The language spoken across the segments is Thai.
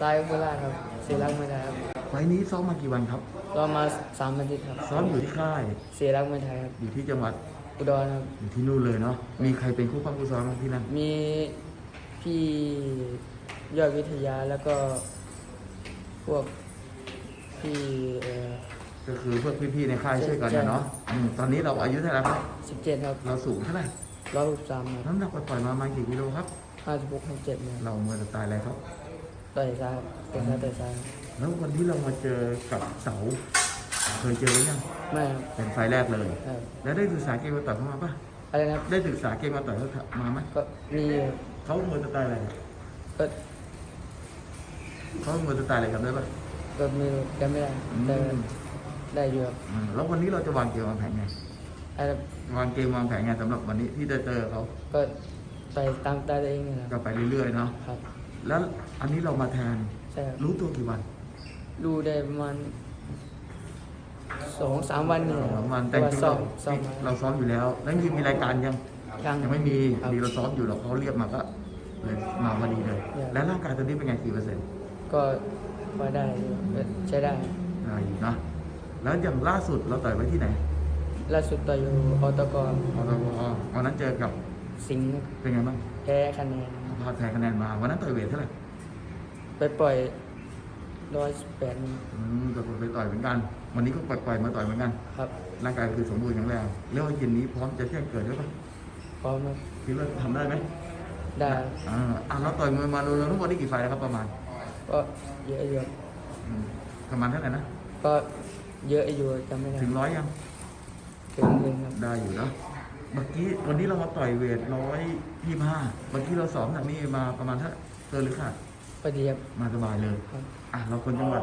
ซ้ายโคราชครับเสียรักไม่ได้ครับไฟล์นี้ซ้อมมากี่วันครับ ก็มาสามอาทิตย์ครับซ้อมอยู่ที่ค่าย เสียรักไม่ไทยครับ อยู่ที่จังหวัดอุดรครับ อยู่ที่นู่นเลยเนาะ มีใครเป็นคู่ปั้มคู่ซ้อมบ้างที่นั่น มีพี่ยอดวิทยาแล้วก็พวกพี่เอ่อ ก็คือพวกพี่ๆในค่ายช่วยกันนะเนาะอืมตอนนี้เราอายุเท่าไหร่ครับ สิบเจ็ดครับเราสูงเท่าไหร่ ร้อยหกสามครับน้ำหนักปล่อยๆมาประมาณกี่กิโลครับ ห้าสิบหกห้าเจ็ดเนี่ยเราเมื่อสไตล์อะไรครับ ต่อยซ้ายเป็นซ้ายต่อยซ้ายแล้ววันที่เรามาเจอกับเสาเคยเจอหรือยังไม่ครับเป็นไฟล์แรกเลย ครับแล้วได้ศึกษาเกมมาต่อยเขามาปะอะไรนะครับได้ศึกษาเกมมาต่อยเขามาไหมก็มีอยู่เขาเมื่อสไตล์อะไรก็เขาเมื่อสไตล์อะไรกันได้ปะก็ไม่รู้จำไม่ได้อืมแต่ได้อยู่ครับอืมแล้ววันนี้เราจะวางเกมวางแผนไงอะไรวางเกมวางแผนไงสำหรับวันนี้ที่ได้เจอเขาก็ต่อยตามตาตัวเองนี่แหละก็ไปเรื่อยๆเนาะ ครับ แล้วอันนี้เรามาแทน ใช่ครับรู้ตัวกี่วันดูได้ประมาณสองสามวันนี่แหละสองวันแต่แต่ว่าจริงซ้อเรามซ้อมมาเราซ้อมอยู่แล้ว แล้วยังมีรายการยัง ยัง ยังไม่มีครับดีเราซ้อมอยู่เราเขาเรียกมาก็เลยมาพอดีเลย ครับ แล้วร่างกายตอนนี้เป็นไงกี่เปอร์เซ็นต์ก็พอได้อยู่ก็ใช้ได้ได้อยู่นะแล้วอย่างล่าสุดเราต่อยไว้ที่ไหนล่าสุดต่อยอยู่ออตกอตววันนั้นเจอกับ สิงห์เป็นไงบ้างแพ้คะแนนพาแพ้คะแนนมาวันนั้นต่อยเวทเท่าไหร่ไปปล่อยร้อยแปดอืมแต่ไปต่อยเหมือนกัน วันนี้ก็ปล่อยๆมาต่อยเหมือนกัน ครับร่างร่างกายคือสมบูรณ์แข็งแรงแล้ววันเย็นนี้พร้อมจะแจ้งเกิดได้ปะพร้อมครับคิดว่าทำได้ไหมได้อ่าอะเราต่อยมวยมารวมๆทั้งหมดนี่กี่ไฟล์แล้วครับประมาณก็เยอะอยู่อืมประมาณเท่าไหร่นะก็เยอะอยู่จำไม่ได้ถึงร้อยยังถึงหนึ่งครับได้อยู่เนอะ เมื่อกี้วันนี้เรามาต่อยเวทร้อยยี่ห้าเมื่อกี้เราซ้อมจากนี่มาประมาณเท่าเกินหรือขาดพอดีครับ มาสบายเลยครับ อะเราคนจังหวัด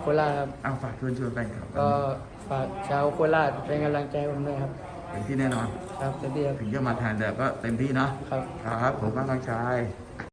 โคราชครับอ้าวฝากเชิญชวนแฟนคลับก็ฝากชาวโคราชเป็นกำลังใจให้ผมด้วยครับ เป็นที่แน่นอน ครับเต็มที่ครับ ถึงจะมาแทนแต่ก็เต็มที่เนาะครับ ครับผมมากน้องชาย